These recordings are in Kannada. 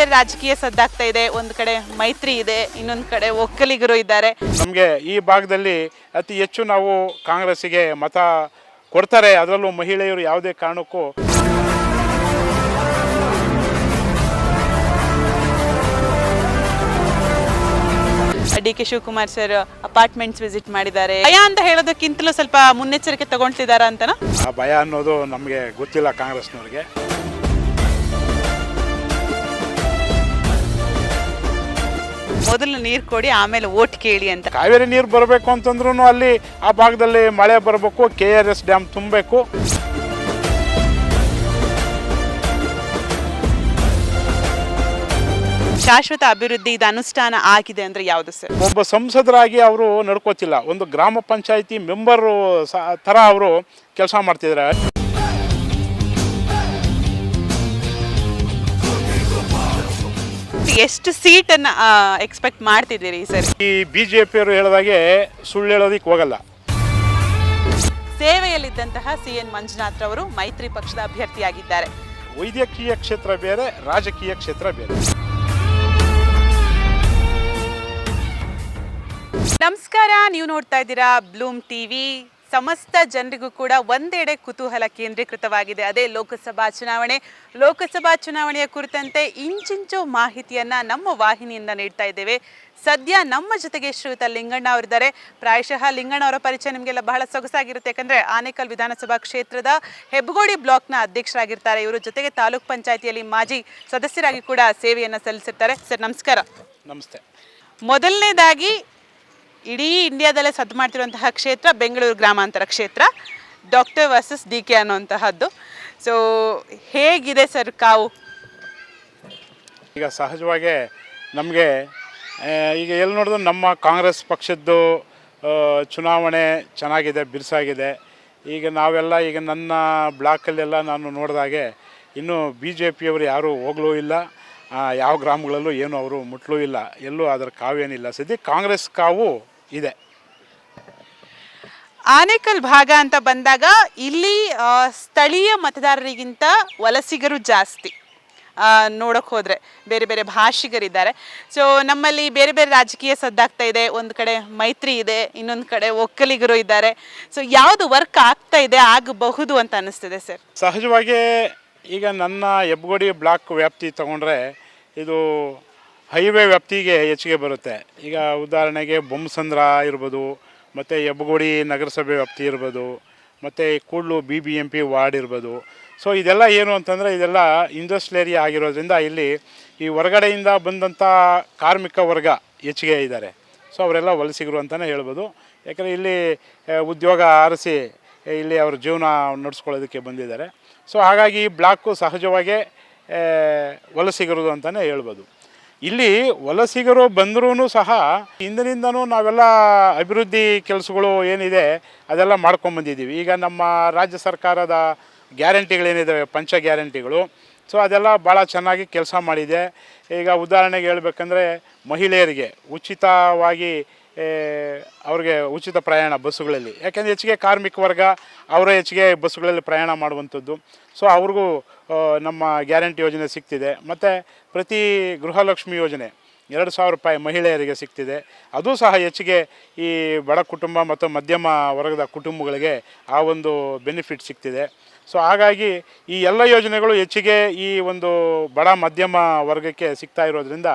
ಬೇರೆ ರಾಜಕೀಯ ಸದ್ದಾಗ್ತಾ ಇದೆ ಒಂದು ಕಡೆ ಮೈತ್ರಿ ಇದೆ ಇನ್ನೊಂದು ಕಡೆ ಒಕ್ಕಲಿಗರು ಇದ್ದಾರೆ. ನಮಗೆ ಈ ಭಾಗದಲ್ಲಿ ಅತಿ ಹೆಚ್ಚು ನಾವು ಕಾಂಗ್ರೆಸ್ಸಿಗೆ ಮತ ಕೊಡ್ತಾರೆ ಅದರಲ್ಲೂ ಮಹಿಳೆಯರು ಯಾವುದೇ ಕಾರಣಕ್ಕೂ. D K Shivakumar sir apartments visit ಮಾಡಿದ್ದಾರೆ. ಭಯ ಅಂತ ಹೇಳೋದಕ್ಕಿಂತಲೂ ಸ್ವಲ್ಪ ಮುನ್ನೆಚ್ಚರಿಕೆ ತಗೊಳ್ತಿದಾರ ಅಂತನಾ? ಆ ಭಯ ಅನ್ನೋದು ನಮಗೆ ಗೊತ್ತಿಲ್ಲ ಕಾಂಗ್ರೆಸ್ನವ್ರಿಗೆ. ಮೊದಲು ನೀರು ಕೊಡಿ ಆಮೇಲೆ ಓಟ್ ಕೇಳಿ ಅಂತ. ಕಾವೇರಿ ನೀರು ಬರಬೇಕು ಅಂತಂದ್ರೂ ಅಲ್ಲಿ ಆ ಭಾಗದಲ್ಲಿ ಮಳೆ ಬರಬೇಕು ಕೆ ಆರ್ ಎಸ್ ಡ್ಯಾಮ್ ತುಂಬಬೇಕು. ಶಾಶ್ವತ ಅಭಿವೃದ್ಧಿ ಇದು ಅನುಷ್ಠಾನ ಆಗಿದೆ ಅಂದ್ರೆ ಯಾವುದು ಸರ್? ಒಬ್ಬ ಸಂಸದರಾಗಿ ಅವರು ನಡ್ಕೋತಿಲ್ಲ. ಒಂದು ಗ್ರಾಮ ಪಂಚಾಯಿತಿ ಮೆಂಬರು ತರ ಅವರು ಕೆಲಸ ಮಾಡ್ತಿದ್ದಾರೆ. ಎಷ್ಟು ಸೀಟನ್ನ ಎಕ್ಸ್ಪೆಕ್ಟ್ ಮಾಡ್ತಿದ್ದೀರಿ ಸರ್? ಈ ಬಿ ಜೆ ಪಿಯವರು ಹೇಳಿದಾಗೆ ಸುಳ್ಳು ಹೇಳೋದಕ್ಕೆ ಹೋಗಲ್ಲ. ಸೇವೆಯಲ್ಲಿದ್ದಂತಹ ಸಿ ಎನ್ ಮಂಜುನಾಥ್ ರವರು ಮೈತ್ರಿ ಪಕ್ಷದ ಅಭ್ಯರ್ಥಿಯಾಗಿದ್ದಾರೆ. ವೈದ್ಯಕೀಯ ಕ್ಷೇತ್ರ ಬೇರೆ ರಾಜಕೀಯ ಕ್ಷೇತ್ರ ಬೇರೆ. ನಮಸ್ಕಾರ ನೀವು ನೋಡ್ತಾ ಇದ್ದೀರಾ ಬ್ಲೂಮ್ ಟಿವಿ. ಸಮಸ್ತ ಜನರಿಗೂ ಕೂಡ ಒಂದೆಡೆ ಕುತೂಹಲ ಕೇಂದ್ರೀಕೃತವಾಗಿದೆ. ಅದೇ ಲೋಕಸಭಾ ಚುನಾವಣೆ. ಲೋಕಸಭಾ ಚುನಾವಣೆಯ ಕುರಿತಂತೆ ಇಂಚಿಂಚು ಮಾಹಿತಿಯನ್ನ ನಮ್ಮ ವಾಹಿನಿಯಿಂದ ನೀಡ್ತಾ ಇದ್ದೇವೆ. ಸದ್ಯ ನಮ್ಮ ಜೊತೆಗೆ ಶ್ರೀಯುತ ಲಿಂಗಣ್ಣ ಅವರಿದ್ದಾರೆ. ಪ್ರಾಯಶಃ ಲಿಂಗಣ್ಣ ಅವರ ಪರಿಚಯ ನಿಮಗೆಲ್ಲ ಬಹಳ ಸೊಗಸಾಗಿರುತ್ತೆ. ಯಾಕಂದ್ರೆ ಆನೇಕಲ್ ವಿಧಾನಸಭಾ ಕ್ಷೇತ್ರದ ಹೆಬ್ಬಗೋಡಿ ಬ್ಲಾಕ್ನ ಅಧ್ಯಕ್ಷರಾಗಿರ್ತಾರೆ. ಇವರು ಜೊತೆಗೆ ತಾಲೂಕ್ ಪಂಚಾಯತಿಯಲ್ಲಿ ಮಾಜಿ ಸದಸ್ಯರಾಗಿ ಕೂಡ ಸೇವೆಯನ್ನು ಸಲ್ಲಿಸಿರ್ತಾರೆ. ಸರ್ ನಮಸ್ಕಾರ. ನಮಸ್ತೆ. ಮೊದಲನೇದಾಗಿ ಇಡೀ ಇಂಡಿಯಾದಲ್ಲೇ ಸದ್ದು ಮಾಡ್ತಿರುವಂತಹ ಕ್ಷೇತ್ರ ಬೆಂಗಳೂರು ಗ್ರಾಮಾಂತರ ಕ್ಷೇತ್ರ ಡಾಕ್ಟರ್ ವರ್ಸಸ್ ಡಿ ಕೆ ಅನ್ನುವಂತಹದ್ದು. ಸೊ ಹೇಗಿದೆ ಸರ್ ಕಾವು? ಈಗ ಸಹಜವಾಗೇ ನಮಗೆ ಈಗ ಎಲ್ಲಿ ನೋಡಿದ್ರು ನಮ್ಮ ಕಾಂಗ್ರೆಸ್ ಪಕ್ಷದ್ದು ಚುನಾವಣೆ ಚೆನ್ನಾಗಿದೆ, ಬಿರುಸಾಗಿದೆ. ಈಗ ನಾವೆಲ್ಲ, ಈಗ ನನ್ನ ಬ್ಲಾಕಲ್ಲೆಲ್ಲ ನಾನು ನೋಡಿದಾಗೆ ಇನ್ನೂ ಬಿ ಜೆ ಪಿಯವರು ಯಾರೂ ಹೋಗ್ಲೂ ಇಲ್ಲ. ಯಾವ ಗ್ರಾಮಗಳಲ್ಲೂ ಏನು ಅವರು ಮುಟ್ಲೂ ಇಲ್ಲ. ಎಲ್ಲೂ ಅದರ ಕಾವೇನಿಲ್ಲ. ಸದ್ಯ ಕಾಂಗ್ರೆಸ್ ಕಾವು ಇದೆ. ಆನೇಕಲ್ ಭಾಗ ಅಂತ ಬಂದಾಗ ಇಲ್ಲಿ ಆ, ಸ್ಥಳೀಯ ಮತದಾರರಿಗಿಂತ ವಲಸಿಗರು ಜಾಸ್ತಿ. ನೋಡೋಕೆ ಹೋದರೆ ಬೇರೆ ಬೇರೆ ಭಾಷಿಗರಿದ್ದಾರೆ. ಸೊ ನಮ್ಮಲ್ಲಿ ಬೇರೆ ಬೇರೆ ರಾಜಕೀಯ ಸದ್ದಾಗ್ತಾ ಇದೆ. ಒಂದು ಕಡೆ ಮೈತ್ರಿ ಇದೆ ಇನ್ನೊಂದು ಕಡೆ ಒಕ್ಕಲಿಗರು ಇದ್ದಾರೆ. ಸೊ ಯಾವುದು ವರ್ಕ್ ಆಗ್ತಾ ಇದೆ ಆಗಬಹುದು ಅಂತ ಅನಿಸ್ತಿದೆ ಸರ್. ಸಹಜವಾಗಿ ಈಗ ನನ್ನ ಹೆಬ್ಗೋಡಿ ಬ್ಲಾಕ್ ವ್ಯಾಪ್ತಿ ತಗೊಂಡ್ರೆ ಇದು ಹೈವೇ ವ್ಯಾಪ್ತಿಗೆ ಹೆಚ್ಚಿಗೆ ಬರುತ್ತೆ. ಈಗ ಉದಾಹರಣೆಗೆ ಬೊಮ್ಮಸಂದ್ರ ಇರ್ಬೋದು, ಮತ್ತು ಹೆಬ್ಬಗೋಡಿ ನಗರಸಭೆ ವ್ಯಾಪ್ತಿ ಇರ್ಬೋದು, ಮತ್ತು Kudlu B B M P ward ಇರ್ಬೋದು. ಸೊ ಇದೆಲ್ಲ ಏನು ಅಂತಂದರೆ ಇದೆಲ್ಲ ಇಂಡಸ್ಟ್ರಿಯಲ್ ಏರಿಯಾ ಆಗಿರೋದ್ರಿಂದ ಇಲ್ಲಿ ಈ ಹೊರಗಡೆಯಿಂದ ಬಂದಂಥ ಕಾರ್ಮಿಕ ವರ್ಗ ಹೆಚ್ಚಿಗೆ ಇದ್ದಾರೆ. ಸೊ ಅವರೆಲ್ಲ ವಲಸಿಗರು ಅಂತಲೇ ಹೇಳ್ಬೋದು. ಯಾಕಂದರೆ ಇಲ್ಲಿ ಉದ್ಯೋಗ ಆರಿಸಿ ಇಲ್ಲಿ ಅವ್ರ ಜೀವನ ನಡೆಸ್ಕೊಳ್ಳೋದಕ್ಕೆ ಬಂದಿದ್ದಾರೆ. ಸೊ ಹಾಗಾಗಿ ಈ ಬ್ಲಾಕು ಸಹಜವಾಗೇ ವಲಸಿಗರು ಅಂತಲೇ ಹೇಳ್ಬೋದು. ಇಲ್ಲಿ ವಲಸಿಗರು ಬಂದರೂ ಸಹ ಹಿಂದಿನಿಂದನೂ ನಾವೆಲ್ಲ ಅಭಿವೃದ್ಧಿ ಕೆಲಸಗಳು ಏನಿದೆ ಅದೆಲ್ಲ ಮಾಡ್ಕೊಂಬಂದಿದ್ದೀವಿ ಈಗ ನಮ್ಮ ರಾಜ್ಯ ಸರ್ಕಾರದ ಗ್ಯಾರಂಟಿಗಳೇನಿದ್ದಾವೆ ಪಂಚ ಗ್ಯಾರಂಟಿಗಳು. ಸೊ ಅದೆಲ್ಲ ಭಾಳ ಚೆನ್ನಾಗಿ ಕೆಲಸ ಮಾಡಿದೆ. ಈಗ ಉದಾಹರಣೆಗೆ ಹೇಳಬೇಕಂದ್ರೆ ಮಹಿಳೆಯರಿಗೆ ಉಚಿತವಾಗಿ ಅವ್ರಿಗೆ ಉಚಿತ ಪ್ರಯಾಣ ಬಸ್ಸುಗಳಲ್ಲಿ. ಯಾಕೆಂದರೆ ಹೆಚ್ಚಿಗೆ ಕಾರ್ಮಿಕ ವರ್ಗ, ಅವರೇ ಹೆಚ್ಚಿಗೆ ಬಸ್ಸುಗಳಲ್ಲಿ ಪ್ರಯಾಣ ಮಾಡುವಂಥದ್ದು. ಸೊ ಅವ್ರಿಗೂ ನಮ್ಮ ಗ್ಯಾರಂಟಿ ಯೋಜನೆ ಸಿಗ್ತಿದೆ. ಮತ್ತು ಪ್ರತಿ ಗೃಹಲಕ್ಷ್ಮಿ ಯೋಜನೆ ಎರಡು ಸಾವಿರ ರೂಪಾಯಿ ಮಹಿಳೆಯರಿಗೆ ಸಿಗ್ತಿದೆ. ಅದು ಸಹ ಹೆಚ್ಚಿಗೆ ಈ ಬಡ ಕುಟುಂಬ ಮತ್ತು ಮಧ್ಯಮ ವರ್ಗದ ಕುಟುಂಬಗಳಿಗೆ ಆ ಒಂದು ಬೆನಿಫಿಟ್ ಸಿಗ್ತಿದೆ. ಸೊ, ಹಾಗಾಗಿ ಈ ಎಲ್ಲ ಯೋಜನೆಗಳು ಹೆಚ್ಚಿಗೆ ಈ ಒಂದು ಬಡ ಮಧ್ಯಮ ವರ್ಗಕ್ಕೆ ಸಿಗ್ತಾ ಇರೋದ್ರಿಂದ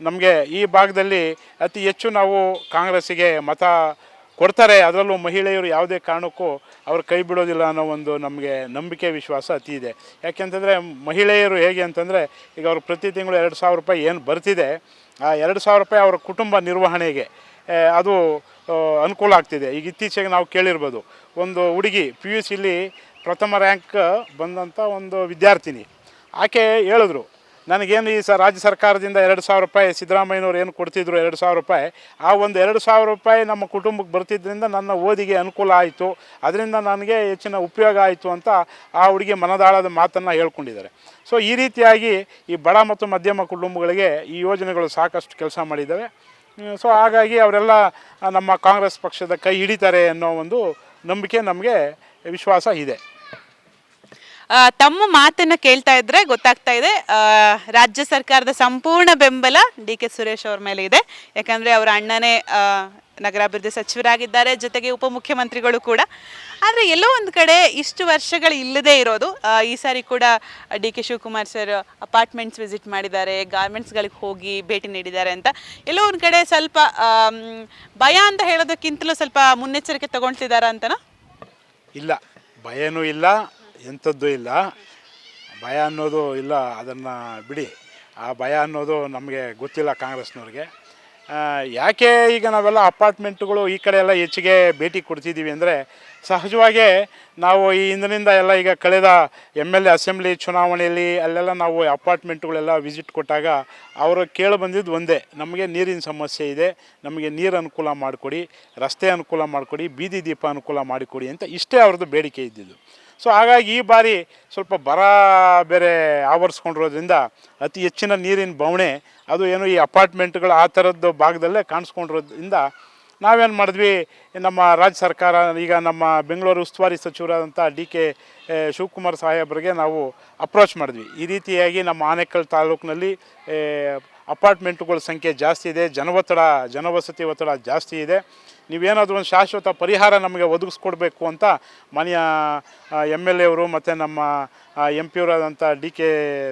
ನಮಗೆ ಈ ಭಾಗದಲ್ಲಿ ಅತಿ ಹೆಚ್ಚು ನಾವು ಕಾಂಗ್ರೆಸ್ಸಿಗೆ ಮತ ಕೊಡ್ತಾರೆ. ಅದರಲ್ಲೂ ಮಹಿಳೆಯರು ಯಾವುದೇ ಕಾರಣಕ್ಕೂ ಅವ್ರು ಕೈ ಬಿಡೋದಿಲ್ಲ ಅನ್ನೋ ಒಂದು ನಮಗೆ ನಂಬಿಕೆ ವಿಶ್ವಾಸ ಅತಿ ಇದೆ. ಯಾಕೆಂತಂದರೆ ಮಹಿಳೆಯರು ಹೇಗೆ ಅಂತಂದರೆ, ಈಗ ಅವ್ರು ಪ್ರತಿ ತಿಂಗಳು ಎರಡು ಸಾವಿರ ರೂಪಾಯಿ ಏನು ಬರ್ತಿದೆ, ಆ ಎರಡು ಸಾವಿರ ರೂಪಾಯಿ ಅವರ ಕುಟುಂಬ ನಿರ್ವಹಣೆಗೆ ಅದು ಅನುಕೂಲ ಆಗ್ತಿದೆ. ಈಗ ಇತ್ತೀಚೆಗೆ ನಾವು ಕೇಳಿರ್ಬೋದು, ಒಂದು ಹುಡುಗಿ ಪಿ ಯು ಸಿಲಿ ಪ್ರಥಮ ರ್ಯಾಂಕ್ ಬಂದಂಥ ಒಂದು ವಿದ್ಯಾರ್ಥಿನಿ. ಆಕೆ ಹೇಳಿದ್ರು ನನಗೇನು ಈ ಸ ರಾಜ್ಯ ಸರ್ಕಾರದಿಂದ ಎರಡು ಸಾವಿರ ರೂಪಾಯಿ ಸಿದ್ದರಾಮಯ್ಯನವ್ರು ಏನು ಕೊಡ್ತಿದ್ರು ಎರಡು ಸಾವಿರ ರೂಪಾಯಿ, ಆ ಒಂದು ಎರಡು ಸಾವಿರ ರೂಪಾಯಿ ನಮ್ಮ ಕುಟುಂಬಕ್ಕೆ ಬರ್ತಿದ್ದರಿಂದ ನನ್ನ ಓದಿಗೆ ಅನುಕೂಲ ಆಯಿತು, ಅದರಿಂದ ನನಗೆ ಹೆಚ್ಚಿನ ಉಪಯೋಗ ಆಯಿತು ಅಂತ ಆ ಹುಡುಗಿ ಮನದಾಳದ ಮಾತನ್ನು ಹೇಳ್ಕೊಂಡಿದ್ದಾರೆ. ಸೊ ಈ ರೀತಿಯಾಗಿ ಈ ಬಡ ಮತ್ತು ಮಧ್ಯಮ ಕುಟುಂಬಗಳಿಗೆ ಈ ಯೋಜನೆಗಳು ಸಾಕಷ್ಟು ಕೆಲಸ ಮಾಡಿದ್ದಾವೆ. ಸೊ ಹಾಗಾಗಿ ಅವರೆಲ್ಲ ನಮ್ಮ ಕಾಂಗ್ರೆಸ್ ಪಕ್ಷದ ಕೈ ಹಿಡಿತಾರೆ ಅನ್ನೋ ಒಂದು ನಂಬಿಕೆ ನಮಗೆ ವಿಶ್ವಾಸ ಇದೆ. ತಮ್ಮ ಮಾತನ್ನ ಕೇಳ್ತಾ ಇದ್ರೆ ಗೊತ್ತಾಗ್ತಾ ಇದೆ. ರಾಜ್ಯ ಸರ್ಕಾರದ ಸಂಪೂರ್ಣ ಬೆಂಬಲ ಡಿ ಕೆ ಸುರೇಶ್ ಅವ್ರ ಮೇಲೆ ಇದೆ. ಯಾಕಂದ್ರೆ ಅವರ ಅಣ್ಣನೇ ನಗರಾಭಿವೃದ್ಧಿ ಸಚಿವರಾಗಿದ್ದಾರೆ, ಜೊತೆಗೆ ಉಪಮುಖ್ಯಮಂತ್ರಿಗಳು ಕೂಡ. ಆದರೆ ಎಲ್ಲೋ ಒಂದು ಕಡೆ ಇಷ್ಟು ವರ್ಷಗಳು ಇಲ್ಲದೇ ಇರೋದು. ಈ ಸಾರಿ ಕೂಡ D K Shivakumar sir apartments visit ಮಾಡಿದ್ದಾರೆ, ಗಾರ್ಮೆಂಟ್ಸ್ಗಳಿಗೆ ಹೋಗಿ ಭೇಟಿ ನೀಡಿದ್ದಾರೆ ಅಂತ. ಎಲ್ಲೋ ಒಂದು ಕಡೆ ಸ್ವಲ್ಪ ಭಯ ಅಂತ ಹೇಳೋದಕ್ಕಿಂತಲೂ ಸ್ವಲ್ಪ ಮುನ್ನೆಚ್ಚರಿಕೆ ತಗೊಳ್ತಿದ್ದಾರಾ ಅಂತನಾ? ಇಲ್ಲ, ಭಯನೂ ಇಲ್ಲ. ಎಂಥದ್ದು ಇಲ್ಲ. ಭಯ ಅನ್ನೋದು ಇಲ್ಲ, ಅದನ್ನು ಬಿಡಿ. ಆ ಭಯ ಅನ್ನೋದು ನಮಗೆ ಗೊತ್ತಿಲ್ಲ ಕಾಂಗ್ರೆಸ್ನವ್ರಿಗೆ. ಯಾಕೆ ಈಗ ನಾವೆಲ್ಲ ಅಪಾರ್ಟ್ಮೆಂಟ್ಗಳು ಈ ಕಡೆ ಎಲ್ಲ ಹೆಚ್ಚಿಗೆ ಭೇಟಿ ಕೊಡ್ತಿದ್ದೀವಿ ಅಂದರೆ ಸಹಜವಾಗೇ ನಾವು ಈ ಹಿಂದಿನಿಂದ ಎಲ್ಲ ಈಗ ಕಳೆದ ಎಂ ಎಲ್ ಎ ಅಸೆಂಬ್ಲಿ ಚುನಾವಣೆಯಲ್ಲಿ ಅಲ್ಲೆಲ್ಲ ನಾವು ಅಪಾರ್ಟ್ಮೆಂಟ್ಗಳೆಲ್ಲ ವಿಸಿಟ್ ಕೊಟ್ಟಾಗ ಅವರು ಕೇಳಿ ಬಂದಿದ್ದು ಒಂದೇ, ನಮಗೆ ನೀರಿನ ಸಮಸ್ಯೆ ಇದೆ, ನಮಗೆ ನೀರು ಅನುಕೂಲ ಮಾಡಿಕೊಡಿ, ರಸ್ತೆ ಅನುಕೂಲ ಮಾಡಿಕೊಡಿ, ಬೀದಿ ದೀಪ ಅನುಕೂಲ ಮಾಡಿಕೊಡಿ ಅಂತ ಇಷ್ಟೇ ಅವ್ರದ್ದು ಬೇಡಿಕೆ ಇದ್ದಿದ್ದು. ಸೊ ಹಾಗಾಗಿ ಈ ಬಾರಿ ಸ್ವಲ್ಪ ಬರ ಬೇರೆ ಆವರಿಸ್ಕೊಂಡಿರೋದ್ರಿಂದ ಅತಿ ಹೆಚ್ಚಿನ ನೀರಿನ ಬವಣೆ, ಅದು ಏನು ಈ ಅಪಾರ್ಟ್ಮೆಂಟ್ಗಳು ಆ ಥರದ್ದು ಭಾಗದಲ್ಲೇ ಕಾಣಿಸ್ಕೊಂಡಿರೋದ್ರಿಂದ ನಾವೇನು ಮಾಡಿದ್ವಿ, ನಮ್ಮ ರಾಜ್ಯ ಸರ್ಕಾರ, ಈಗ ನಮ್ಮ ಬೆಂಗಳೂರು ಉಸ್ತುವಾರಿ ಸಚಿವರಾದಂಥ ಡಿ ಕೆ ಶಿವಕುಮಾರ್ ಸಾಹೇಬ್ರಿಗೆ ನಾವು ಅಪ್ರೋಚ್ ಮಾಡಿದ್ವಿ. ಈ ರೀತಿಯಾಗಿ ನಮ್ಮ ಆನೇಕಲ್ ತಾಲೂಕಿನಲ್ಲಿ ಅಪಾರ್ಟ್ಮೆಂಟ್ಗಳ ಸಂಖ್ಯೆ ಜಾಸ್ತಿ ಇದೆ, ಜನವತ್ತಡ, ಜನವಸತಿ ಒತ್ತಡ ಜಾಸ್ತಿ ಇದೆ. ನೀವೇನಾದರೂ ಒಂದು ಶಾಶ್ವತ ಪರಿಹಾರ ನಮಗೆ ಒದಗಿಸ್ಕೊಡ್ಬೇಕು ಅಂತ ಮನೆಯ ಎಂ ಎಲ್ ಎವರು ಮತ್ತು ನಮ್ಮ ಎಂ ಪಿ ಅವರಾದಂಥ ಡಿ ಕೆ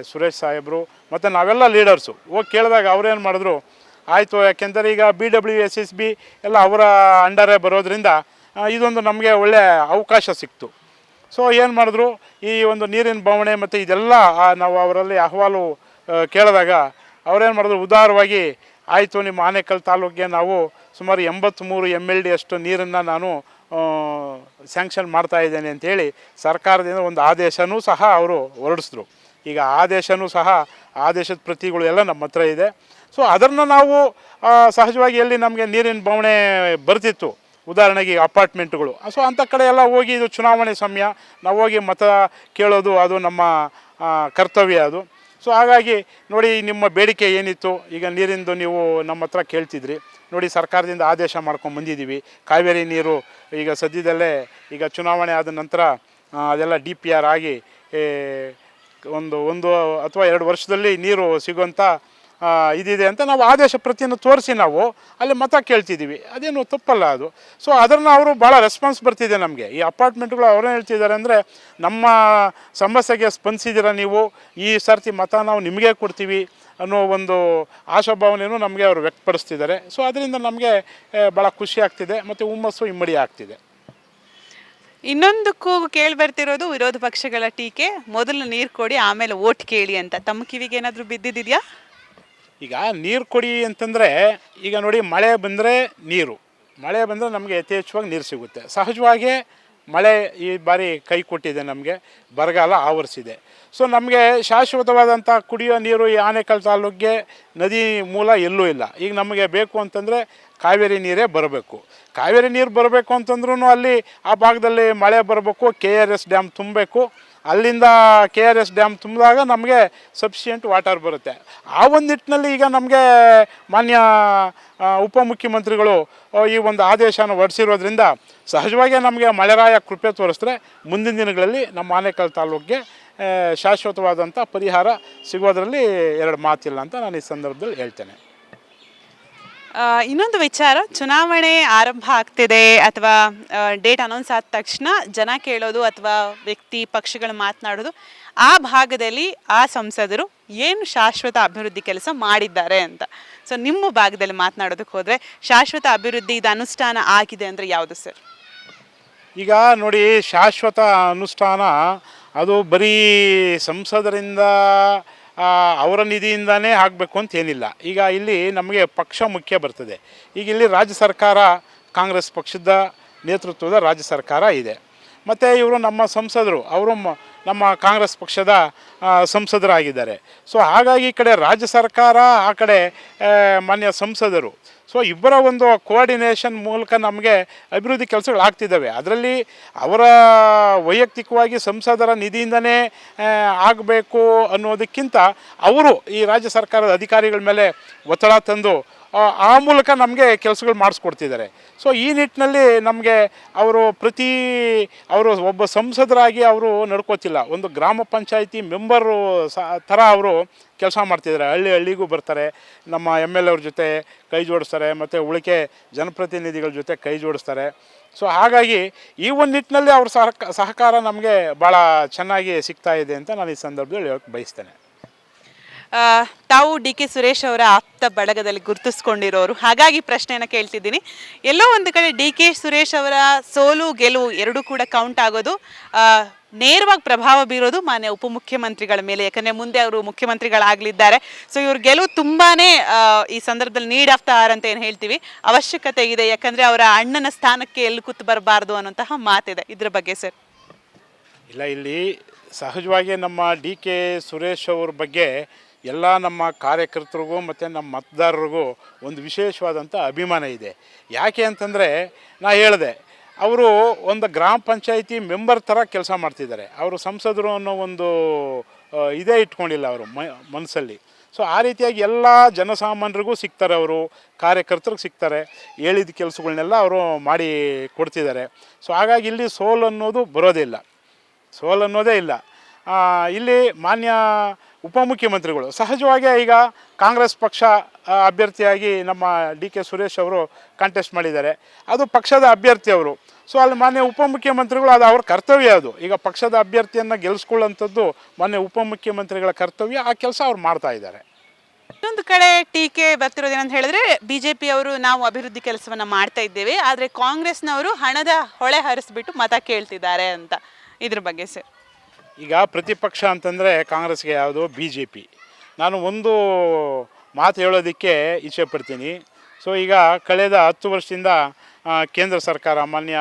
ಸುರೇಶ್ ಸಾಹೇಬರು ಮತ್ತು ನಾವೆಲ್ಲ ಲೀಡರ್ಸು. ಹೋಗಿ ಕೇಳಿದಾಗ ಅವ್ರೇನು ಮಾಡಿದ್ರು, ಆಯಿತು, ಯಾಕೆಂದರೆ ಈಗ B W S S B ಎಲ್ಲ ಅವರ ಅಂಡರೇ ಬರೋದ್ರಿಂದ ಇದೊಂದು ನಮಗೆ ಒಳ್ಳೆಯ ಅವಕಾಶ ಸಿಕ್ತು. ಸೊ, ಏನು ಮಾಡಿದ್ರು, ಈ ಒಂದು ನೀರಿನ ಬವಣೆ ಮತ್ತು ಇದೆಲ್ಲ ನಾವು ಅವರಲ್ಲಿ ಅಹವಾಲು ಕೇಳಿದಾಗ ಅವ್ರೇನು ಮಾಡಿದ್ರು? ಉದಾರವಾಗಿ, ಆಯಿತು, ನಿಮ್ಮ ಆನೇಕಲ್ ತಾಲೂಕಿಗೆ ನಾವು ಸುಮಾರು ಎಂಬತ್ತ್ಮೂರು ಎಂ ಎಲ್ ಡಿ ಅಷ್ಟು ನೀರನ್ನು ನಾನು ಸ್ಯಾಂಕ್ಷನ್ ಮಾಡ್ತಾ ಇದ್ದೇನೆ ಅಂತೇಳಿ ಸರ್ಕಾರದಿಂದ ಒಂದು ಆದೇಶನೂ ಸಹ ಅವರು ಹೊರಡಿಸಿದ್ರು. ಈಗ ಆದೇಶನೂ ಸಹ ಆದೇಶದ ಪ್ರತಿಗಳು ಎಲ್ಲ ನಮ್ಮ ಹತ್ರ ಇದೆ. ಸೊ ಅದನ್ನು ನಾವು ಸಹಜವಾಗಿ ಎಲ್ಲಿ ನಮಗೆ ನೀರಿನ ಬವಣೆ ಬರ್ತಿತ್ತು, ಉದಾಹರಣೆಗೆ ಅಪಾರ್ಟ್ಮೆಂಟ್ಗಳು. ಸೊ ಅಂಥ ಕಡೆ ಎಲ್ಲ ಹೋಗಿ ಇದು ಚುನಾವಣೆ ಸಮಯ, ನಾವು ಹೋಗಿ ಮತ ಕೇಳೋದು, ಅದು ನಮ್ಮ ಕರ್ತವ್ಯ ಅದು. ಸೊ ಹಾಗಾಗಿ ನೋಡಿ ನಿಮ್ಮ ಬೇಡಿಕೆ ಏನಿತ್ತು? ಈಗ ನೀರಿಂದು ನೀವು ನಮ್ಮ ಹತ್ರ ಕೇಳ್ತಿದ್ರಿ. ನೋಡಿ ಸರ್ಕಾರದಿಂದ ಆದೇಶ ಮಾಡ್ಕೊಂಡು ಬಂದಿದ್ದೀವಿ. ಕಾವೇರಿ ನೀರು ಈಗ ಸದ್ಯದಲ್ಲೇ ಈಗ ಚುನಾವಣೆ ಆದ ನಂತರ ಅದೆಲ್ಲ ಡಿ ಪಿ ಆರ್ ಆಗಿ ಒಂದು ಒಂದು ಅಥವಾ ಎರಡು ವರ್ಷದಲ್ಲಿ ನೀರು ಸಿಗುವಂಥ ಇದಿದೆ ಅಂತ ನಾವು ಆದೇಶ ಪ್ರತಿಯನ್ನು ತೋರಿಸಿ ನಾವು ಅಲ್ಲಿ ಮತ ಕೇಳ್ತಿದ್ದೀವಿ. ಅದೇನು ತಪ್ಪಲ್ಲ ಅದು. ಸೊ ಅದನ್ನು ಅವರು ಭಾಳ ರೆಸ್ಪಾನ್ಸ್ ಬರ್ತಿದೆ ನಮಗೆ. ಈ ಅಪಾರ್ಟ್ಮೆಂಟ್ಗಳು ಅವರೇ ಹೇಳ್ತಿದ್ದಾರೆ ಅಂದರೆ ನಮ್ಮ ಸಮಸ್ಯೆಗೆ ಸ್ಪಂದಿಸಿದ್ದೀರ ನೀವು? ಈ ಸರ್ತಿ ಮತ ನಾವು ನಿಮಗೆ ಕೊಡ್ತೀವಿ ಅನ್ನೋ ಒಂದು ಆಶಾಭಾವನೆಯೂ ನಮಗೆ ಅವರು ವ್ಯಕ್ತಪಡಿಸ್ತಿದ್ದಾರೆ. ಸೊ ಅದರಿಂದ ನಮಗೆ ಭಾಳ ಖುಷಿ ಆಗ್ತಿದೆ ಮತ್ತು ಹುಮ್ಮಸ್ಸು ಇಮ್ಮಡಿ ಆಗ್ತಿದೆ. ಇನ್ನೊಂದಕ್ಕೂ ಕೇಳಿ ಬರ್ತಿರೋದು ವಿರೋಧ ಪಕ್ಷಗಳ ಟೀಕೆ. ಮೊದಲು ನೀರು ಕೊಡಿ, ಆಮೇಲೆ ಓಟ್ ಕೇಳಿ ಅಂತ. ತಮ್ಮ ಕಿವಿಗೆ ಏನಾದರೂ ಬಿದ್ದಿದೆಯಾ ಈಗ ನೀರು ಕೊಡಿ ಅಂತಂದರೆ, ಈಗ ನೋಡಿ ಮಳೆ ಬಂದರೆ ನೀರು. ಮಳೆ ಬಂದರೆ ನಮಗೆ ಯಥೇಚ್ಛವಾಗಿ ನೀರು ಸಿಗುತ್ತೆ. ಸಹಜವಾಗಿ ಮಳೆ ಈ ಬಾರಿ ಕೈ ಕೊಟ್ಟಿದೆ ನಮಗೆ. ಬರಗಾಲ ಆವರಿಸಿದೆ. ಸೊ ನಮಗೆ ಶಾಶ್ವತವಾದಂಥ ಕುಡಿಯೋ ನೀರು ಈ ಆನೇಕಲ್ ತಾಲೂಕಿಗೆ ನದಿ ಮೂಲ ಎಲ್ಲೂ ಇಲ್ಲ. ಈಗ ನಮಗೆ ಬೇಕು ಅಂತಂದರೆ ಕಾವೇರಿ ನೀರೇ ಬರಬೇಕು. ಕಾವೇರಿ ನೀರು ಬರಬೇಕು ಅಂತಂದ್ರೂ ಅಲ್ಲಿ ಆ ಭಾಗದಲ್ಲಿ ಮಳೆ ಬರಬೇಕು ಕೆ ಆರ್ ಎಸ್ ಡ್ಯಾಮ್ ತುಂಬಬೇಕು. ಅಲ್ಲಿಂದ ಕೆ ಆರ್ ಎಸ್ ಡ್ಯಾಮ್ ತುಂಬಿದಾಗ ನಮಗೆ ಸಫಿಷಿಯೆಂಟ್ ವಾಟರ್ ಬರುತ್ತೆ. ಆ ಒಂದು ನಿಟ್ಟಿನಲ್ಲಿ ಈಗ ನಮಗೆ ಮಾನ್ಯ ಉಪಮುಖ್ಯಮಂತ್ರಿಗಳು ಈ ಒಂದು ಆದೇಶನ ಹೊರಡಿಸಿರೋದ್ರಿಂದ ಸಹಜವಾಗಿ ನಮಗೆ ಮಳೆರಾಯ ಕೃಪೆ ತೋರಿಸಿದ್ರೆ ಮುಂದಿನ ದಿನಗಳಲ್ಲಿ ನಮ್ಮ ಆನೇಕಲ್ ತಾಲೂಕಿಗೆ ಶಾಶ್ವತವಾದಂಥ ಪರಿಹಾರ ಸಿಗೋದರಲ್ಲಿ ಎರಡು ಮಾತಿಲ್ಲ ಅಂತ ನಾನು ಈ ಸಂದರ್ಭದಲ್ಲಿ ಹೇಳ್ತೇನೆ. ಇನ್ನೊಂದು ವಿಚಾರ, ಚುನಾವಣೆ ಆರಂಭ ಆಗ್ತಿದೆ ಅಥವಾ ಡೇಟ್ ಅನೌನ್ಸ್ ಆದ ತಕ್ಷಣ ಜನ ಕೇಳೋದು ಅಥವಾ ವ್ಯಕ್ತಿ, ಪಕ್ಷಗಳು ಮಾತನಾಡೋದು, ಆ ಭಾಗದಲ್ಲಿ ಆ ಸಂಸದರು ಏನು ಶಾಶ್ವತ ಅಭಿವೃದ್ಧಿ ಕೆಲಸ ಮಾಡಿದ್ದಾರೆ ಅಂತ. ಸೊ ನಿಮ್ಮ ಭಾಗದಲ್ಲಿ ಮಾತನಾಡೋದಕ್ಕೆ ಹೋದರೆ ಶಾಶ್ವತ ಅಭಿವೃದ್ಧಿ ಇದು ಅನುಷ್ಠಾನ ಆಗಿದೆ ಅಂದರೆ ಯಾವುದು ಸರ್ ಈಗ ನೋಡಿ, ಶಾಶ್ವತ ಅನುಷ್ಠಾನ ಅದು ಬರೀ ಸಂಸದರಿಂದ ಅವರ ನಿಧಿಯಿಂದನೇ ಆಗಬೇಕು ಅಂತ ಏನಿಲ್ಲ. ಈಗ ಇಲ್ಲಿ ನಮಗೆ ಪಕ್ಷ ಮುಖ್ಯ ಬರ್ತದೆ. ಈಗ ಇಲ್ಲಿ ರಾಜ್ಯ ಸರ್ಕಾರ, ಕಾಂಗ್ರೆಸ್ ಪಕ್ಷದ ನೇತೃತ್ವದ ರಾಜ್ಯ ಸರ್ಕಾರ ಇದೆ. ಮತ್ತು ಇವರು ನಮ್ಮ ಸಂಸದರು, ಅವರು ನಮ್ಮ ಕಾಂಗ್ರೆಸ್ ಪಕ್ಷದ ಸಂಸದರಾಗಿದ್ದಾರೆ. ಸೊ ಹಾಗಾಗಿ ಈ ಕಡೆ ರಾಜ್ಯ ಸರ್ಕಾರ, ಆ ಕಡೆ ಮಾನ್ಯ ಸಂಸದರು ಸೊ ಇಬ್ಬರ ಒಂದು ಕೋಆರ್ಡಿನೇಷನ್ ಮೂಲಕ ನಮಗೆ ಅಭಿವೃದ್ಧಿ ಕೆಲಸಗಳು ಆಗ್ತಿದ್ದಾವೆ. ಅದರಲ್ಲಿ ಅವರ ವೈಯಕ್ತಿಕವಾಗಿ ಸಂಸದರ ನಿಧಿಯಿಂದನೇ ಆಗಬೇಕು ಅನ್ನೋದಕ್ಕಿಂತ ಅವರು ಈ ರಾಜ್ಯ ಸರ್ಕಾರದ ಅಧಿಕಾರಿಗಳ ಮೇಲೆ ಒತ್ತಡ ತಂದು ಆ, ಮೂಲಕ ನಮಗೆ ಕೆಲಸಗಳು ಮಾಡಿಸ್ಕೊಡ್ತಿದ್ದಾರೆ. ಸೊ ಈ ನಿಟ್ಟಿನಲ್ಲಿ ನಮಗೆ ಅವರು ಪ್ರತಿ ಅವರು ಒಬ್ಬ ಸಂಸದರಾಗಿ ಅವರು ನಡ್ಕೋತಿಲ್ಲ. ಒಂದು ಗ್ರಾಮ ಪಂಚಾಯಿತಿ ಮೆಂಬರು ಥರ ಅವರು ಕೆಲಸ ಮಾಡ್ತಿದ್ದಾರೆ. ಹಳ್ಳಿ ಹಳ್ಳಿಗೂ ಬರ್ತಾರೆ. ನಮ್ಮ ಎಂ ಎಲ್ ಅವ್ರ ಜೊತೆ ಕೈ ಜೋಡಿಸ್ತಾರೆ. ಮತ್ತು ಉಳಿಕೆ ಜನಪ್ರತಿನಿಧಿಗಳ ಜೊತೆ ಕೈ ಜೋಡಿಸ್ತಾರೆ. ಸೊ ಹಾಗಾಗಿ ಈ ಒಂದು ನಿಟ್ಟಿನಲ್ಲಿ ಅವ್ರ ಸಹಕ ಸಹಕಾರ ನಮಗೆ ಭಾಳ ಚೆನ್ನಾಗಿ ಸಿಗ್ತಾ ಇದೆ ಅಂತ ನಾನು ಈ ಸಂದರ್ಭದಲ್ಲಿ ಹೇಳಕ್ಕೆ ಬಯಸ್ತೇನೆ. ತಾವು ಡಿ ಕೆ ಸುರೇಶ್ ಅವರ ಆಪ್ತ ಬಳಗದಲ್ಲಿ ಗುರುತಿಸ್ಕೊಂಡಿರೋರು. ಹಾಗಾಗಿ ಪ್ರಶ್ನೆಯನ್ನು ಕೇಳ್ತಿದ್ದೀನಿ. ಎಲ್ಲೋ ಒಂದು ಕಡೆ ಡಿ ಕೆ ಸುರೇಶ್ ಅವರ ಸೋಲು, ಗೆಲುವು ಎರಡೂ ಕೂಡ ಕೌಂಟ್ ಆಗೋದು ನೇರವಾಗಿ ಪ್ರಭಾವ ಬೀರೋದು ಮಾನ್ಯ ಉಪಮುಖ್ಯಮಂತ್ರಿಗಳ ಮೇಲೆ. ಯಾಕಂದರೆ ಮುಂದೆ ಅವರು ಮುಖ್ಯಮಂತ್ರಿಗಳಾಗಲಿದ್ದಾರೆ. ಸೊ ಇವ್ರ ಗೆಲುವು ತುಂಬಾ ಈ ಸಂದರ್ಭದಲ್ಲಿ ನೀಡ್ ಆಫ್ ದ ಆರ್ ಅಂತ ಏನು ಹೇಳ್ತೀವಿ? ಅವಶ್ಯಕತೆ ಇದೆ. ಯಾಕಂದರೆ ಅವರ ಅಣ್ಣನ ಸ್ಥಾನಕ್ಕೆ ಎಲ್ಲಿ ಕೂತು ಬರಬಾರ್ದು ಅನ್ನೋಂತಹ ಮಾತಿದೆ. ಇದರ ಬಗ್ಗೆ ಸರ್ ಇಲ್ಲ, ಇಲ್ಲಿ ಸಹಜವಾಗಿ ನಮ್ಮ ಡಿ ಕೆ ಸುರೇಶ್ ಅವ್ರ ಬಗ್ಗೆ ಎಲ್ಲ ನಮ್ಮ ಕಾರ್ಯಕರ್ತರಿಗೂ ಮತ್ತು ನಮ್ಮ ಮತದಾರರಿಗೂ ಒಂದು ವಿಶೇಷವಾದಂಥ ಅಭಿಮಾನ ಇದೆ. ಯಾಕೆ ಅಂತಂದರೆ ನಾ ಹೇಳಿದೆ, ಅವರು ಒಂದು ಗ್ರಾಮ ಪಂಚಾಯಿತಿ ಮೆಂಬರ್ ಥರ ಕೆಲಸ ಮಾಡ್ತಿದ್ದಾರೆ. ಅವರು ಸಂಸದರು ಅನ್ನೋ ಒಂದು ಇದೇ ಇಟ್ಕೊಂಡಿಲ್ಲ ಅವರು ಮ, ಮನಸ್ಸಲ್ಲಿ. ಸೊ ಆ ರೀತಿಯಾಗಿ ಎಲ್ಲ ಜನಸಾಮಾನ್ಯರಿಗೂ ಸಿಗ್ತಾರೆ ಅವರು, ಕಾರ್ಯಕರ್ತರಿಗೆ ಸಿಗ್ತಾರೆ. ಹೇಳಿದ ಕೆಲಸಗಳನ್ನೆಲ್ಲ ಅವರು ಮಾಡಿ ಕೊಡ್ತಿದ್ದಾರೆ. ಸೊ ಹಾಗಾಗಿ ಇಲ್ಲಿ ಸೋಲು ಅನ್ನೋದು ಬರೋದಿಲ್ಲ ಸೋಲು ಅನ್ನೋದೇ ಇಲ್ಲ. ಇಲ್ಲಿ ಮಾನ್ಯ ಉಪಮುಖ್ಯಮಂತ್ರಿಗಳು. ಸಹಜವಾಗಿ ಈಗ ಕಾಂಗ್ರೆಸ್ ಪಕ್ಷ ಅಭ್ಯರ್ಥಿಯಾಗಿ ನಮ್ಮ ಡಿ ಕೆ ಸುರೇಶ್ ಅವರು ಕಾಂಟೆಸ್ಟ್ ಮಾಡಿದ್ದಾರೆ. ಅದು ಪಕ್ಷದ ಅಭ್ಯರ್ಥಿ ಅವರು. ಸೊ ಅಲ್ಲಿ ಮಾನ್ಯ ಉಪಮುಖ್ಯಮಂತ್ರಿಗಳು, ಅದು ಅವ್ರ ಕರ್ತವ್ಯ ಅದು. ಈಗ ಪಕ್ಷದ ಅಭ್ಯರ್ಥಿಯನ್ನು ಗೆಲ್ಲಿಸ್ಕೊಳ್ಳೋಂಥದ್ದು ಮಾನ್ಯ ಉಪಮುಖ್ಯಮಂತ್ರಿಗಳ ಕರ್ತವ್ಯ, ಆ ಕೆಲಸ ಅವ್ರು ಮಾಡ್ತಾ ಇದ್ದಾರೆ. ಇನ್ನೊಂದು ಕಡೆ ಟೀಕೆ ಬರ್ತಿರೋದೇನಂತ ಹೇಳಿದ್ರೆ, ಬಿಜೆಪಿ ಅವರು ನಾವು ಅಭಿವೃದ್ಧಿ ಕೆಲಸವನ್ನು ಮಾಡ್ತಾ ಇದ್ದೇವೆ, ಆದರೆ ಕಾಂಗ್ರೆಸ್ನವರು ಹಣದ ಹೊಳೆ ಹರಿಸ್ಬಿಟ್ಟು ಮತ ಕೇಳ್ತಿದ್ದಾರೆ ಅಂತ. ಇದ್ರ ಬಗ್ಗೆ ಸರ್. ಈಗ ಪ್ರತಿಪಕ್ಷ ಅಂತಂದರೆ ಕಾಂಗ್ರೆಸ್ಗೆ ಯಾವುದು ಬಿ ಜೆ ಪಿ ನಾನು ಒಂದು ಮಾತು ಹೇಳೋದಕ್ಕೆ ಇಚ್ಛೆ ಪಡ್ತೀನಿ ಸೊ ಈಗ ಕಳೆದ ಹತ್ತು ವರ್ಷದಿಂದ ಕೇಂದ್ರ ಸರ್ಕಾರ, ಮಾನ್ಯ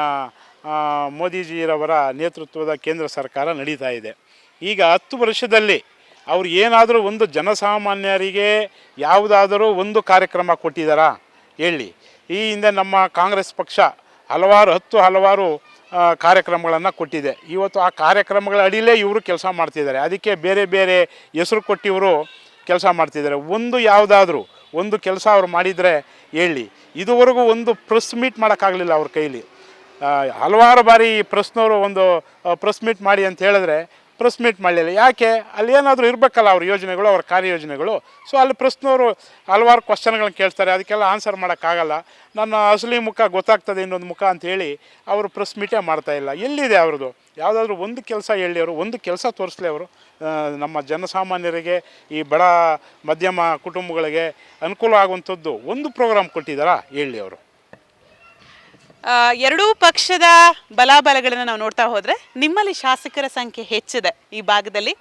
ಮೋದಿಜಿರವರ ನೇತೃತ್ವದ ಕೇಂದ್ರ ಸರ್ಕಾರ ನಡೀತಾ ಇದೆ. ಈಗ ಹತ್ತು ವರ್ಷದಲ್ಲಿ ಅವ್ರು ಏನಾದರೂ ಒಂದು ಜನಸಾಮಾನ್ಯರಿಗೆ ಯಾವುದಾದರೂ ಒಂದು ಕಾರ್ಯಕ್ರಮ ಕೊಟ್ಟಿದ್ದಾರಾ ಹೇಳಿ. ಈ ಹಿಂದೆ ನಮ್ಮ ಕಾಂಗ್ರೆಸ್ ಪಕ್ಷ ಹಲವಾರು, ಹತ್ತು ಹಲವಾರು ಕಾರ್ಯಕ್ರಮಗಳನ್ನು ಕೊಟ್ಟಿದೆ. ಇವತ್ತು ಆ ಕಾರ್ಯಕ್ರಮಗಳ ಅಡಿಲೇ ಇವರು ಕೆಲಸ ಮಾಡ್ತಿದ್ದಾರೆ. ಅದಕ್ಕೆ ಬೇರೆ ಬೇರೆ ಹೆಸರು ಕೊಟ್ಟಿವರು ಕೆಲಸ ಮಾಡ್ತಿದ್ದಾರೆ. ಒಂದು ಯಾವುದಾದ್ರೂ ಒಂದು ಕೆಲಸ ಅವ್ರು ಮಾಡಿದರೆ ಹೇಳಿ. ಇದುವರೆಗೂ ಒಂದು ಪ್ರೆಸ್ ಮೀಟ್ ಮಾಡೋಕ್ಕಾಗಲಿಲ್ಲ ಅವ್ರ ಕೈಲಿ. ಹಲವಾರು ಬಾರಿ ಈ ಪ್ರೆಸ್ನವರು ಒಂದು ಪ್ರೆಸ್ ಮೀಟ್ ಮಾಡಿ ಅಂತ ಹೇಳಿದ್ರೆ ಪ್ರೆಸ್ ಮೀಟ್ ಮಾಡಲಿಲ್ಲ. ಯಾಕೆ? ಅಲ್ಲಿ ಏನಾದರೂ ಇರಬೇಕಲ್ಲ ಅವ್ರ ಯೋಜನೆಗಳು, ಅವ್ರ ಕಾರ್ಯಯೋಜನೆಗಳು. ಸೊ ಅಲ್ಲಿ ಪ್ರೆಸ್ನವರು ಹಲವಾರು ಕ್ವಶನ್ಗಳನ್ನ ಕೇಳ್ತಾರೆ. ಅದಕ್ಕೆಲ್ಲ ಆನ್ಸರ್ ಮಾಡೋಕ್ಕಾಗಲ್ಲ. ನನ್ನ ಅಸಲಿ ಮುಖ ಗೊತ್ತಾಗ್ತದೆ ಇನ್ನೊಂದು ಮುಖ ಅಂತೇಳಿ ಅವರು ಪ್ರೆಸ್ ಮೀಟೇ ಮಾಡ್ತಾ ಇಲ್ಲ. ಎಲ್ಲಿದೆ ಅವ್ರದ್ದು? ಯಾವುದಾದ್ರೂ ಒಂದು ಕೆಲಸ ಹೇಳಿ ಅವರು, ಒಂದು ಕೆಲಸ ತೋರಿಸ್ಲಿ ಅವರು. ನಮ್ಮ ಜನಸಾಮಾನ್ಯರಿಗೆ, ಈ ಬಡ ಮಧ್ಯಮ ಕುಟುಂಬಗಳಿಗೆ ಅನುಕೂಲ ಆಗುವಂಥದ್ದು ಒಂದು ಪ್ರೋಗ್ರಾಮ್ ಕೊಟ್ಟಿದ್ದಾರಾ? ಹೇಳಿ ಅವರು. ಎರಡೂ ಪಕ್ಷದ ಬಲಾಬಲಗಳನ್ನು ನಾವು ನೋಡ್ತಾ ಹೋದರೆ ನಿಮ್ಮಲ್ಲಿ ಶಾಸಕರ ಸಂಖ್ಯೆ ಹೆಚ್ಚಿದೆ ಈ ಭಾಗದಲ್ಲಿ.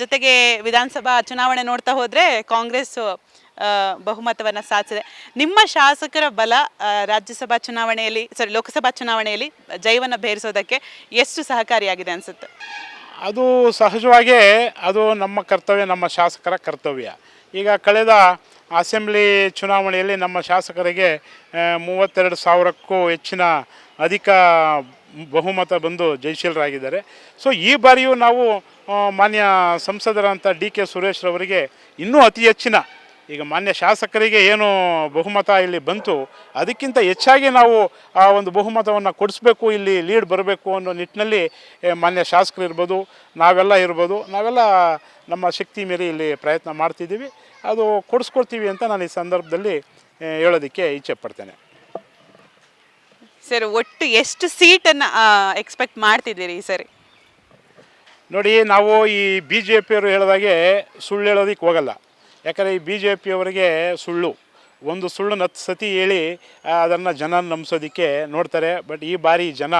ಜೊತೆಗೆ ವಿಧಾನಸಭಾ ಚುನಾವಣೆ ನೋಡ್ತಾ ಹೋದರೆ ಕಾಂಗ್ರೆಸ್ ಬಹುಮತವನ್ನು ಸಾಧಿಸಿದೆ. ನಿಮ್ಮ ಶಾಸಕರ ಬಲ ರಾಜ್ಯಸಭಾ ಚುನಾವಣೆಯಲ್ಲಿ ಸಾರಿ ಲೋಕಸಭಾ ಚುನಾವಣೆಯಲ್ಲಿ ಜೈವನ್ನು ಬೇರಿಸೋದಕ್ಕೆ ಎಷ್ಟು ಸಹಕಾರಿಯಾಗಿದೆ ಅನಿಸುತ್ತೆ? ಅದು ಸಹಜವಾಗೇ ಅದು ನಮ್ಮ ಕರ್ತವ್ಯ, ನಮ್ಮ ಶಾಸಕರ ಕರ್ತವ್ಯ. ಈಗ ಕಳೆದ ಅಸೆಂಬ್ಲಿ ಚುನಾವಣೆಯಲ್ಲಿ ನಮ್ಮ ಶಾಸಕರಿಗೆ ಮೂವತ್ತೆರಡು ಸಾವಿರಕ್ಕೂ ಹೆಚ್ಚಿನ ಅಧಿಕ ಬಹುಮತ ಬಂದು ಜಯಶೀಲರಾಗಿದ್ದಾರೆ. ಸೊ ಈ ಬಾರಿಯೂ ನಾವು ಮಾನ್ಯ ಸಂಸದರಂಥ ಡಿ ಕೆ ಸುರೇಶ್ರವರಿಗೆ ಇನ್ನೂ ಅತಿ ಹೆಚ್ಚಿನ ಈಗ ಮಾನ್ಯ ಶಾಸಕರಿಗೆ ಏನು ಬಹುಮತ ಇಲ್ಲಿ ಬಂತು ಅದಕ್ಕಿಂತ ಹೆಚ್ಚಾಗಿ ನಾವು ಆ ಒಂದು ಬಹುಮತವನ್ನು ಕೊಡಿಸ್ಬೇಕು ಇಲ್ಲಿ ಲೀಡ್ ಬರಬೇಕು ಅನ್ನೋ ನಿಟ್ಟಿನಲ್ಲಿ ಮಾನ್ಯ ಶಾಸಕರು ಇರ್ಬೋದು ನಾವೆಲ್ಲ ಇರ್ಬೋದು ನಾವೆಲ್ಲ ನಮ್ಮ ಶಕ್ತಿ ಮೀರಿ ಇಲ್ಲಿ ಪ್ರಯತ್ನ ಮಾಡ್ತಿದ್ದೀವಿ. ಅದು ಕೊಡಿಸ್ಕೊಡ್ತೀವಿ ಅಂತ ನಾನು ಈ ಸಂದರ್ಭದಲ್ಲಿ ಹೇಳೋದಕ್ಕೆ ಇಚ್ಛೆ ಪಡ್ತೇನೆ. ಸರ್ ಒಟ್ಟು ಎಷ್ಟು ಸೀಟನ್ನು ಎಕ್ಸ್ಪೆಕ್ಟ್ ಮಾಡ್ತಿದ್ದೀರಿ ಈ ಸರಿ? ನೋಡಿ ನಾವು ಈ ಬಿ ಜೆ ಪಿಯವರು ಹೇಳಿದಾಗೆ ಸುಳ್ಳು ಹೇಳೋದಕ್ಕೆ ಹೋಗಲ್ಲ. ಯಾಕಂದರೆ ಈ ಬಿ ಜೆ ಪಿಯವರಿಗೆ ಸುಳ್ಳು. ಒಂದು ಸುಳ್ಳು ಹತ್ತು ಸತಿ ಹೇಳಿ ಅದನ್ನು ಜನ ನಂಬಿಸೋದಕ್ಕೆ ನೋಡ್ತಾರೆ. ಬಟ್ ಈ ಬಾರಿ ಜನ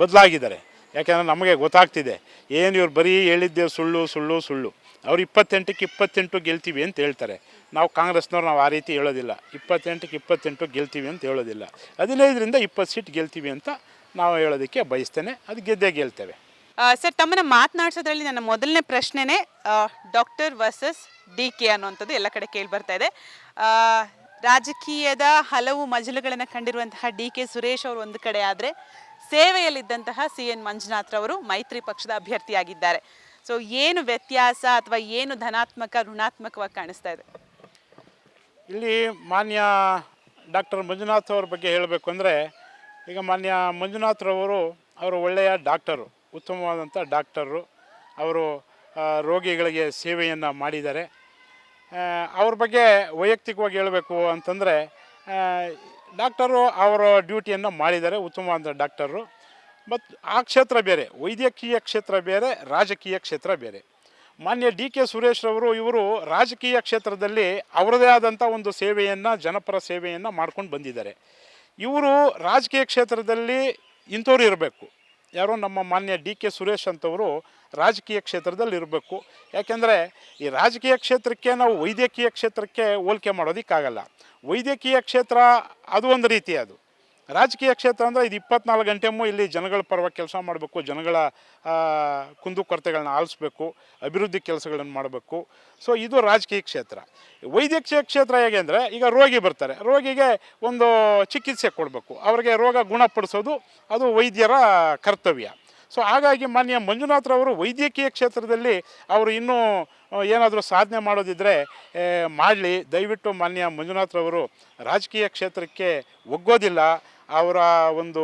ಬದಲಾಗಿದ್ದಾರೆ. ಯಾಕೆಂದರೆ ನಮಗೆ ಗೊತ್ತಾಗ್ತಿದೆ. ಏನು ಇವ್ರು ಬರೀ ಹೇಳಿದ್ದೆ ಸುಳ್ಳು ಸುಳ್ಳು ಸುಳ್ಳು. ಅವ್ರು ಇಪ್ಪತ್ತೆಂಟಕ್ಕೆ ಇಪ್ಪತ್ತೆಂಟು ಗೆಲ್ತೀವಿ ಅಂತ ಹೇಳ್ತಾರೆ. ನಾವು ಕಾಂಗ್ರೆಸ್ನವ್ರು ನಾವು ಆ ರೀತಿ ಹೇಳೋದಿಲ್ಲ. ಇಪ್ಪತ್ತೆಂಟಕ್ಕೆ ಇಪ್ಪತ್ತೆಂಟು ಗೆಲ್ತೀವಿ ಅಂತ ಹೇಳೋದಿಲ್ಲ. ಹದಿನೈದರಿಂದ ಇಪ್ಪತ್ತು ಸೀಟ್ ಗೆಲ್ತೀವಿ ಅಂತ ನಾವು ಹೇಳೋದಕ್ಕೆ ಬಯಸ್ತೇನೆ. ಅದು ಗೆದ್ದೇ ಗೆಲ್ತೇವೆ. ಸರ್, ತಮ್ಮನ್ನ ಮಾತನಾಡಿಸೋದ್ರಲ್ಲಿ ನನ್ನ ಮೊದಲನೇ ಪ್ರಶ್ನೆನೇ ಡಾಕ್ಟರ್ ವರ್ಸಸ್ ಡಿ ಕೆ ಅನ್ನುವಂಥದ್ದು ಎಲ್ಲ ಕಡೆ ಕೇಳಿ ಬರ್ತಾ ಇದೆ. ರಾಜಕೀಯದ ಹಲವು ಮಜಲುಗಳನ್ನು ಕಂಡಿರುವಂತಹ ಡಿ ಕೆ ಸುರೇಶ್ ಅವರು ಒಂದು ಕಡೆ ಆದರೆ ಸೇವೆಯಲ್ಲಿದ್ದಂತಹ ಸಿ ಎನ್ ಮಂಜುನಾಥ್ರವರು ಮೈತ್ರಿ ಪಕ್ಷದ ಅಭ್ಯರ್ಥಿಯಾಗಿದ್ದಾರೆ. ಸೊ ಏನು ವ್ಯತ್ಯಾಸ ಅಥವಾ ಏನು ಧನಾತ್ಮಕ, ಋಣಾತ್ಮಕವಾಗಿ ಕಾಣಿಸ್ತಾ ಇದೆ? ಇಲ್ಲಿ ಮಾನ್ಯ ಡಾಕ್ಟರ್ ಮಂಜುನಾಥ್ ಅವ್ರ ಬಗ್ಗೆ ಹೇಳಬೇಕು ಅಂದರೆ, ಈಗ ಮಾನ್ಯ ಮಂಜುನಾಥ್ರವರು ಅವರು ಒಳ್ಳೆಯ ಡಾಕ್ಟರು. ಉತ್ತಮವಾದಂಥ ಡಾಕ್ಟರು. ಅವರು ರೋಗಿಗಳಿಗೆ ಸೇವೆಯನ್ನು ಮಾಡಿದ್ದಾರೆ. ಅವ್ರ ಬಗ್ಗೆ ವೈಯಕ್ತಿಕವಾಗಿ ಹೇಳಬೇಕು ಅಂತಂದರೆ ಡಾಕ್ಟರು ಅವರ ಡ್ಯೂಟಿಯನ್ನು ಮಾಡಿದ್ದಾರೆ ಉತ್ತಮವಾದ ಡಾಕ್ಟರು. ಮತ್ತು ಆ ಕ್ಷೇತ್ರ ಬೇರೆ, ವೈದ್ಯಕೀಯ ಕ್ಷೇತ್ರ ಬೇರೆ, ರಾಜಕೀಯ ಕ್ಷೇತ್ರ ಬೇರೆ. ಮಾನ್ಯ ಡಿ ಕೆ ಸುರೇಶ್ ರವರು, ಇವರು ರಾಜಕೀಯ ಕ್ಷೇತ್ರದಲ್ಲಿ ಅವರದೇ ಆದಂಥ ಒಂದು ಸೇವೆಯನ್ನು, ಜನಪರ ಸೇವೆಯನ್ನು ಮಾಡ್ಕೊಂಡು ಬಂದಿದ್ದಾರೆ. ಇವರು ರಾಜಕೀಯ ಕ್ಷೇತ್ರದಲ್ಲಿ ಇಂಥವ್ರು ಇರಬೇಕು. ಯಾರೋ ನಮ್ಮ ಮಾನ್ಯ ಡಿ ಕೆ ಸುರೇಶ್ ಅಂತವರು ರಾಜಕೀಯ ಕ್ಷೇತ್ರದಲ್ಲಿ ಇರಬೇಕು. ಯಾಕೆಂದರೆ ಈ ರಾಜಕೀಯ ಕ್ಷೇತ್ರಕ್ಕೆ ನಾವು ವೈದ್ಯಕೀಯ ಕ್ಷೇತ್ರಕ್ಕೆ ಹೋಲಿಕೆ ಮಾಡೋದಕ್ಕಾಗಲ್ಲ. ವೈದ್ಯಕೀಯ ಕ್ಷೇತ್ರ ಅದು ಒಂದು ರೀತಿ ಅದು. ರಾಜಕೀಯ ಕ್ಷೇತ್ರ ಅಂದರೆ ಇದು ಇಪ್ಪತ್ನಾಲ್ಕು ಗಂಟೆಮೂ ಇಲ್ಲಿ ಜನಗಳ ಪರವಾಗಿ ಕೆಲಸ ಮಾಡಬೇಕು, ಜನಗಳ ಕುಂದು ಕುಂದುಕೊರತೆಗಳನ್ನ ಆಲಿಸ್ಬೇಕು, ಅಭಿವೃದ್ಧಿ ಕೆಲಸಗಳನ್ನು ಮಾಡಬೇಕು. ಸೊ ಇದು ರಾಜಕೀಯ ಕ್ಷೇತ್ರ. ವೈದ್ಯಕೀಯ ಕ್ಷೇತ್ರ ಹೇಗೆ ಅಂದರೆ, ಈಗ ರೋಗಿ ಬರ್ತಾರೆ. ರೋಗಿಗೆ ಒಂದು ಚಿಕಿತ್ಸೆ ಕೊಡಬೇಕು. ಅವರಿಗೆ ರೋಗ ಗುಣಪಡಿಸೋದು ಅದು ವೈದ್ಯರ ಕರ್ತವ್ಯ. ಸೊ ಹಾಗಾಗಿ ಮಾನ್ಯ ಮಂಜುನಾಥ್ರವರು ವೈದ್ಯಕೀಯ ಕ್ಷೇತ್ರದಲ್ಲಿ ಅವರು ಇನ್ನೂ ಏನಾದರೂ ಸಾಧನೆ ಮಾಡೋದಿದ್ದರೆ ಮಾಡಲಿ. ದಯವಿಟ್ಟು ಮಾನ್ಯ ಮಂಜುನಾಥ್ರವರು ರಾಜಕೀಯ ಕ್ಷೇತ್ರಕ್ಕೆ ಒಗ್ಗೋದಿಲ್ಲ. ಅವರ ಒಂದು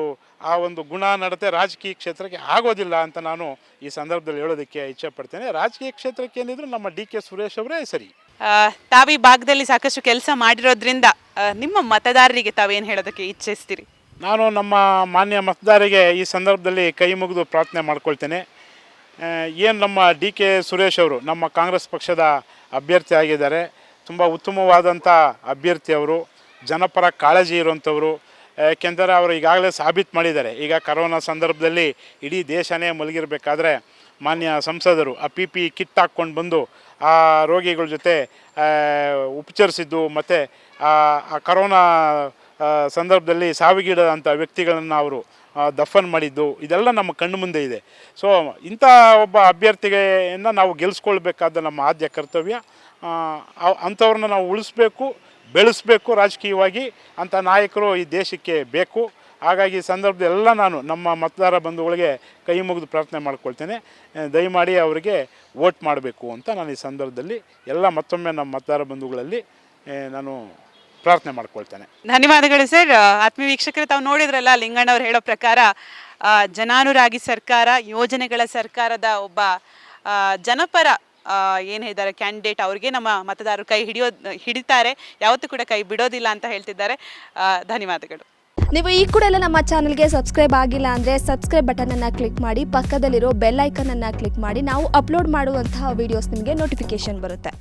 ಆ ಒಂದು ಗುಣ ನಡತೆ ರಾಜಕೀಯ ಕ್ಷೇತ್ರಕ್ಕೆ ಆಗೋದಿಲ್ಲ ಅಂತ ನಾನು ಈ ಸಂದರ್ಭದಲ್ಲಿ ಹೇಳೋದಕ್ಕೆ ಇಚ್ಛೆ ಪಡ್ತೇನೆ ರಾಜಕೀಯ ಕ್ಷೇತ್ರಕ್ಕೆ ಏನಿದ್ರು ನಮ್ಮ ಡಿ ಕೆ ಸುರೇಶ್ ಅವರೇ ಸರಿ. ತಾವಿ ಭಾಗದಲ್ಲಿ ಸಾಕಷ್ಟು ಕೆಲಸ ಮಾಡಿರೋದ್ರಿಂದ ನಿಮ್ಮ ಮತದಾರರಿಗೆ ತಾವೇನು ಹೇಳೋದಕ್ಕೆ ಇಚ್ಛಿಸ್ತೀರಿ? ನಾನು ನಮ್ಮ ಮಾನ್ಯ ಮತದಾರರಿಗೆ ಈ ಸಂದರ್ಭದಲ್ಲಿ ಕೈ ಮುಗಿದು ಪ್ರಾರ್ಥನೆ ಮಾಡ್ಕೊಳ್ತೇನೆ. ಏನು ನಮ್ಮ ಡಿ ಕೆ ಸುರೇಶ್ ಅವರು ನಮ್ಮ ಕಾಂಗ್ರೆಸ್ ಪಕ್ಷದ ಅಭ್ಯರ್ಥಿ ಆಗಿದ್ದಾರೆ. ತುಂಬ ಉತ್ತಮವಾದಂಥ ಅಭ್ಯರ್ಥಿ ಅವರು ಜನಪರ ಕಾಳಜಿ ಇರುವಂಥವರು ಯಾಕೆಂದರೆ ಅವರು ಈಗಾಗಲೇ ಸಾಬೀತು ಮಾಡಿದ್ದಾರೆ. ಈಗ ಕರೋನಾ ಸಂದರ್ಭದಲ್ಲಿ ಇಡೀ ದೇಶನೇ ಮಲಗಿರಬೇಕಾದ್ರೆ ಮಾನ್ಯ ಸಂಸದರು ಆ ಪಿ ಪಿ ಕಿಟ್ ಹಾಕ್ಕೊಂಡು ಬಂದು ಆ ರೋಗಿಗಳ ಜೊತೆ ಉಪಚರಿಸಿದ್ದು ಮತ್ತು ಆ ಕರೋನಾ ಸಂದರ್ಭದಲ್ಲಿ ಸಾವಿಗೀಡದಂಥ ವ್ಯಕ್ತಿಗಳನ್ನು ಅವರು ದಫನ್ ಮಾಡಿದ್ದು ಇದೆಲ್ಲ ನಮ್ಮ ಕಣ್ಣು ಮುಂದೆ ಇದೆ. ಸೊ ಇಂಥ ಒಬ್ಬ ಅಭ್ಯರ್ಥಿಗೆಯನ್ನು ನಾವು ಗೆಲ್ಲಿಸ್ಕೊಳ್ಬೇಕಾದ ನಮ್ಮ ಆದ್ಯ ಕರ್ತವ್ಯ ಅಂಥವ್ರನ್ನ ನಾವು ಉಳಿಸ್ಬೇಕು. ಬೆಳೆಸಬೇಕು ರಾಜಕೀಯವಾಗಿ ಅಂಥ ನಾಯಕರು ಈ ದೇಶಕ್ಕೆ ಬೇಕು. ಹಾಗಾಗಿ ಈ ಸಂದರ್ಭದಲ್ಲಿ ನಾನು ನಮ್ಮ ಮತದಾರ ಬಂಧುಗಳಿಗೆ ಕೈ ಮುಗಿದು ಪ್ರಾರ್ಥನೆ ಮಾಡ್ಕೊಳ್ತೇನೆ. ದಯಮಾಡಿ ಅವರಿಗೆ ವೋಟ್ ಮಾಡಬೇಕು ಅಂತ ನಾನು ಈ ಸಂದರ್ಭದಲ್ಲಿ ಎಲ್ಲ ಮತ್ತೊಮ್ಮೆ ನಮ್ಮ ಮತದಾರ ಬಂಧುಗಳಲ್ಲಿ ನಾನು ಪ್ರಾರ್ಥನೆ ಮಾಡ್ಕೊಳ್ತೇನೆ. ಧನ್ಯವಾದಗಳು ಸರ್. ಆತ್ಮೀಯ ವೀಕ್ಷಕರು, ತಾವು ನೋಡಿದ್ರಲ್ಲ ಲಿಂಗಣ್ಣವ್ರು ಹೇಳೋ ಪ್ರಕಾರ ಜನಾನುರಾಗಿ ಸರ್ಕಾರ, ಯೋಜನೆಗಳ ಸರ್ಕಾರದ ಒಬ್ಬ ಜನಪರ ಏನು ಹೇಳಿದ್ದಾರೆ ಕ್ಯಾಂಡಿಡೇಟ್ ಅವ್ರಿಗೆ ನಮ್ಮ ಮತದಾರರು ಕೈ ಹಿಡಿಯೋ, ಹಿಡಿತಾರೆ. ಯಾವತ್ತೂ ಕೂಡ ಕೈ ಬಿಡೋದಿಲ್ಲ ಅಂತ ಹೇಳ್ತಿದ್ದಾರೆ. ಧನ್ಯವಾದಗಳು. ನೀವು ಈ ಕೂಡ ಎಲ್ಲ ನಮ್ಮ ಚಾನಲ್ಗೆ ಸಬ್ಸ್ಕ್ರೈಬ್ ಆಗಿಲ್ಲ ಅಂದರೆ ಸಬ್ಸ್ಕ್ರೈಬ್ ಬಟನನ್ನು ಕ್ಲಿಕ್ ಮಾಡಿ, ಪಕ್ಕದಲ್ಲಿರೋ ಬೆಲ್ ಐಕನನ್ನು ಕ್ಲಿಕ್ ಮಾಡಿ, ನಾವು ಅಪ್ಲೋಡ್ ಮಾಡುವಂತಹ ವೀಡಿಯೋಸ್ ನಿಮಗೆ ನೋಟಿಫಿಕೇಶನ್ ಬರುತ್ತೆ.